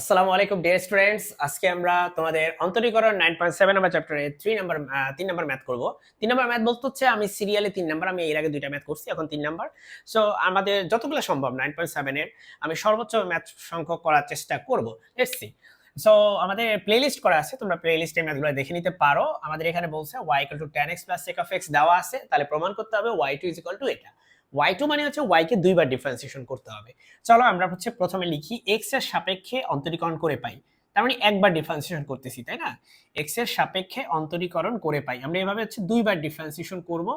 আসসালামু আলাইকুম dear students আজকে আমরা তোমাদের অন্তরীকরণ নাইন পয়েন্ট সেভেন নাম্বার চ্যাপ্টারে থ্রি নাম্বার তিন নাম্বার ম্যাথ করব। তিন নাম্বার ম্যাথ বলতে হচ্ছে আমি সিরিয়ালে তিন নাম্বার আমি এর আগে দুইটা ম্যাথ করছি, এখন তিন নাম্বার সো আমাদের যতগুলো সম্ভব নাইন পয়েন্ট সেভেনের আমি সর্বোচ্চ ম্যাথ সংখ্যক করার চেষ্টা করব। লেটস সি আমাদের প্লেলিস্ট করা আছে, তোমরা প্লেলিস্টে ম্যাথগুলো দেখে নিতে পারো। আমাদের এখানে বলছে y equal to tan x plus sec of x দেওয়া আছে, তাহলে প্রমাণ করতে হবে y two is equal to এটা। ওয়াই টু মানে হচ্ছে ওয়াই কে দুইবার ডিফারেন্সিয়েশন করতে হবে। চলো আমরা হচ্ছে প্রথমে লিখি এক্সের সাপেক্ষে অন্তরীকরণ করে পাই। তার মানে একবার ডিফারেন্সিয়েশন করতেছি, তাই না? এক্সের সাপেক্ষে অন্তরীকরণ করে পাই। আমরা এভাবে হচ্ছে দুইবার ডিফারেন্সিয়েশন করব।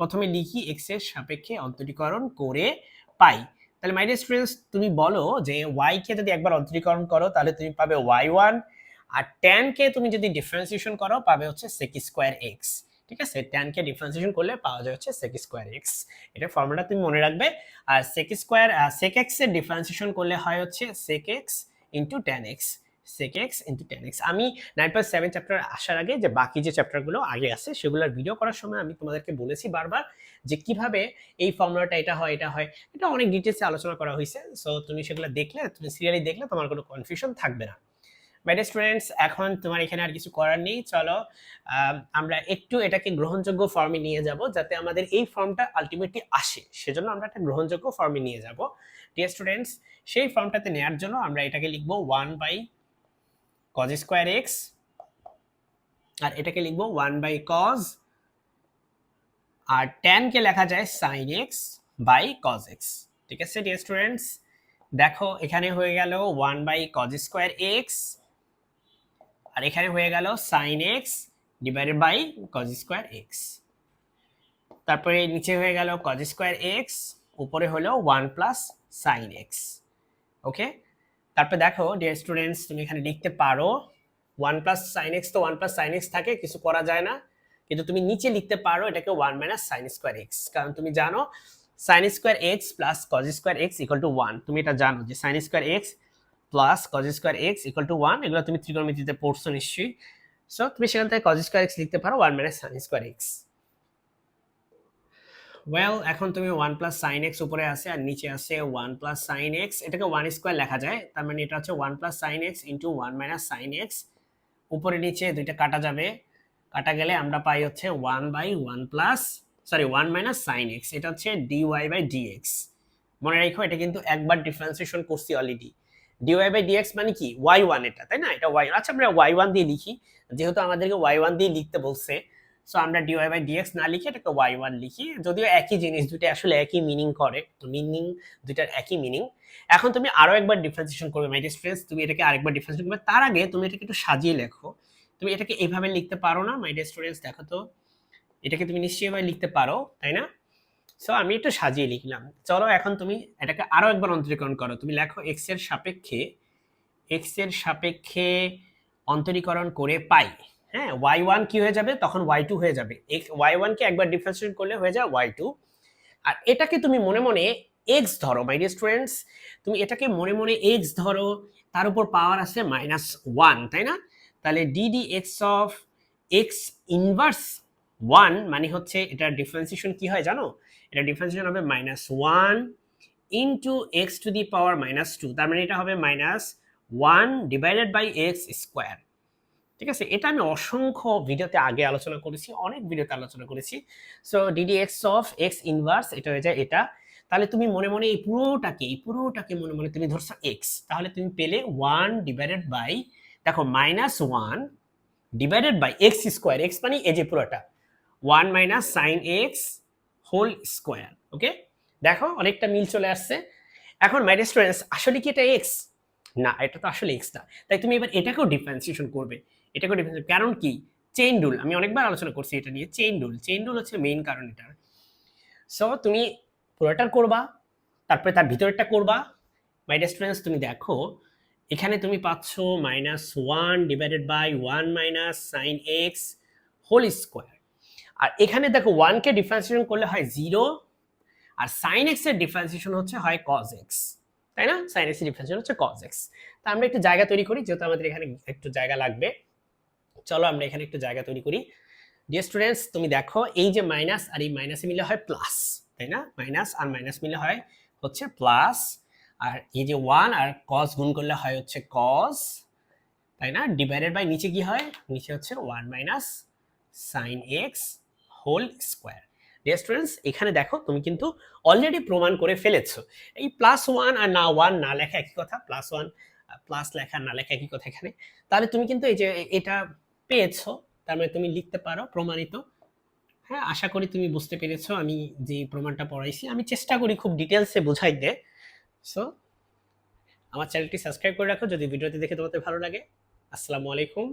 প্রথমে লিখি এক্সের সাপেক্ষে অন্তরীকরণ করে পাই। তাহলে মাই স্টুডেন্টস তুমি বলো যে ওয়াই কে যদি একবার অন্তরীকরণ করো, তাহলে তুমি পাবে ওয়াই ওয়ান আর কে তুমি যদি ডিফারেন্সিয়েশন করো, পাবে হচ্ছে সেক স্কোয়ার এক্স ঠিক আছে? ট্যান কে ডিফারেন্সিয়েশন করলে পাওয়া যায় হচ্ছে সেক স্কোয়ার এক্স এটা ফর্মুলা তুমি মনে রাখবে। আর সেক স্কোয়ার সেক এক্সের ডিফারেন্সিয়েশন করলে হয় হচ্ছে sec x into tan x sec x into tan x আমি নাইন পয়েন্ট সেভেন চ্যাপ্টার আসার আগে যে বাকি যে চ্যাপ্টারগুলো আগে আছে, সেগুলোর ভিডিও করার সময় আমি তোমাদেরকে বলেছি বারবার যে কীভাবে এই ফর্মুলাটা এটা হয় এটা হয়। এটা অনেক ডিটেলসে আলোচনা করা হয়েছে। সো তুমি সেগুলো দেখলে, তুমি সিরিয়ালি দেখলে তোমার কোনো কনফিউশন থাকবে না। বাইডে স্টুডেন্টস এখন তোমার এখানে আর কিছু করার নেই, চলো আমরা একটু এটাকে গ্রহণযোগ্য ফর্মে নিয়ে যাব যাতে আমাদের এই ফর্মটা আলটিমেটলি আসে। সেজন্য আমরা একটা গ্রহণযোগ্য ফর্মে নিয়ে যাব। ডিয়ার স্টুডেন্টস সেই ফর্মটাতে নেওয়ার জন্য আমরা এটাকে লিখব one by cos square x আর এটাকে লিখব ওয়ান বাই কজ আর ট্যানকে লেখা যায় sine x by cos x ঠিক আছে ডিয়ার স্টুডেন্টস দেখো, এখানে হয়ে গেল one by cos square x আর এখানে হয়ে গেল sine x divided by cos square x তারপরে নিচে হয়ে গেল কজ স্কোয়ার এক্স উপরে হলো one plus sine x okay তারপরে দেখো ডিয়ার স্টুডেন্টস তুমি এখানে লিখতে পারো ওয়ান প্লাস সাইন এক্স তো ওয়ান প্লাস সাইন এক্স থাকে, কিছু করা যায় না। কিন্তু তুমি নিচে লিখতে পারো, এটাকে one minus sine square x কারণ তুমি জানো sine square x plus cos square x equal to one তুমি এটা জানো যে sine square x plus cos square x equal to one এগুলো তুমি ত্রিকোণমিতিতে পড়ছো নিশ্চয়ই। সো তুমি সেখান থেকে কজ স্কোয়ার এক্স লিখতে পারো one minus sine square x well এখন তুমি ওয়ান প্লাস সাইন এক্স উপরে আছে আর নিচে আছে ওয়ান প্লাস সাইন এক্স এটাকে ওয়ান স্কোয়ার লেখা যায়, তার মানে এটা হচ্ছে one plus sine x into one minus sine x উপরে নিচে দুইটা কাটা যাবে, কাটা গেলে আমরা পাই হচ্ছে one by one plus sorry one minus sine x এটা হচ্ছে d y by d x মনে রাখো, এটা কিন্তু একবার ডিফারেন্সিয়েশন করছি already d y by d x মানে কি? ওয়াই ওয়ান এটা, তাই না? এটা ওয়াই আচ্ছা আমরা ওয়াই ওয়ান দিয়ে লিখি। যেহেতু আমাদেরকে ওয়াই ওয়ান দিয়ে লিখতে বলছে সো আমরা ডি ওয়াই বাই ডিএক্স না লিখে এটাকে ওয়াই ওয়ান লিখি। যদিও একই জিনিস দুটো আসলে একই মিনিং করে। তো মিনিং দুইটার একই মিনিং এখন তুমি আরও একবার ডিফারেন্সিয়েশন করবে মাই ফ্রেন্ডস তুমি এটাকে আরেকবার ডিফারেন্সিয়েশন করবে। তার আগে তুমি এটাকে একটু সাজিয়ে লেখো। তুমি এটাকে এইভাবে লিখতে পারো না মাই স্টুডেন্টস দেখো তো। এটাকে তুমি নিশ্চয়ই লিখতে পারো, তাই না? সো আমি একটু সাজিয়ে লিখলাম। চলো এখন তুমি এটাকে আরও একবার অন্তরীকরণ করো। তুমি লেখো এক্সের সাপেক্ষে এক্সের সাপেক্ষে অন্তরীকরণ করে পাই। হ্যাঁ ওয়াই ওয়ান কী হয়ে যাবে? তখন ওয়াই টু হয়ে যাবে। ওয়াই ওয়ানকে একবার ডিফারেন্সিয়েট করলে হয়ে যায় ওয়াই টু আর এটাকে তুমি মনে মনে এক্স ধরো মাই স্টুডেন্টস তুমি এটাকে মনে মনে এক্স ধরো, তার উপর পাওয়ার আছে মাইনাস ওয়ান তাই না? তাহলে d d x of x inverse one মানে হচ্ছে এটা ডিফারেন্সিয়েশন কি হয় জানো? এটা ডিফারেন্সিয়েশন হবে minus one into x to the power minus two তার মানে এটা হবে minus one divided by x square ঠিক আছে? এটা আমি অসংখ্য ভিডিওতে আগে আলোচনা করেছি, অনেক ভিডিওতে আলোচনা করেছি। So d d x of x inverse এটা হয়ে যায় এটা। তাহলে তুমি মনে মনে এই পুরোটাকে এই পুরোটাকে মনে মনে তুমি ধরছো এক্স তাহলে তুমি পেলে ওয়ান ডিভাইডেড বাই দেখো minus one divided by x square x মানে এই যে পুরোটা। One minus sine x whole square okay দেখো, অনেকটা মিল চলে আসছে। এখন মাই স্টুডেন্টস আসলে কি এটা এক্স না, এটা তো আসলে এক্স না। তাই তুমি এবার এটাকেও ডিফারেন্সিয়েশন করবে। এটাকেও ডিফারেন্সিয়েশন কারণ কি? চেইন রুল আমি অনেকবার আলোচনা করছি এটা নিয়ে চেইন রুল চেইন রুল হচ্ছে মেইন কারণ এটার সো তুমি পুরোটার করবা, তারপরে তার ভিতরেরটা করবা। মাই স্টুডেন্টস তুমি দেখো, এখানে তুমি পাচ্ছ minus one divided by one minus sine x whole square আর এখানে দেখো ওয়ানকে ডিফারেন্সিয়েশন করলে হয় জিরো আর সাইন এক্সের ডিফারেন্সিয়েশন হচ্ছে হয় কজ এক্স তাই না? সাইন এক্সের ডিফারেন্সিয়েশন হচ্ছে কজ এক্স তা আমরা একটু জায়গা তৈরি করি, যেহেতু আমাদের এখানে একটু জায়গা লাগবে। চলো আমরা এখানে একটু জায়গা তৈরি করি। ডিয়ার স্টুডেন্টস তুমি দেখো এই যে মাইনাস আর এই মাইনাসে মিলে হয় প্লাস তাই না? মাইনাস আর মাইনাস মিলে হয় হচ্ছে প্লাস আর এই যে ওয়ান আর কস গুণ করলে হয় হচ্ছে কস তাই না? ডিভাইডেড বাই নিচে কি হয়? নিচে হচ্ছে one minus sine x whole square. Dear students এখানে দেখো তুমি কিন্তু অলরেডি প্রমাণ করে ফেলেছো। এই প্লাস ওয়ান আর না ওয়ান না লেখা একই কথা প্লাস ওয়ান প্লাস লেখা না লেখা একই কথা এখানে। তাহলে তুমি কিন্তু এই যে এটা পেয়েছ, তার মানে তুমি লিখতে পারো, প্রমাণিত। হ্যাঁ আশা করি তুমি বুঝতে পেরেছ আমি যে প্রমাণটা পড়াইছি। আমি চেষ্টা করি খুব ডিটেলসে বোঝাই দে। সো আমার চ্যানেলটি সাবস্ক্রাইব করে রাখো। যদি ভিডিওটি দেখে তোমাদের ভালো লাগে, আসসালামু আলাইকুম।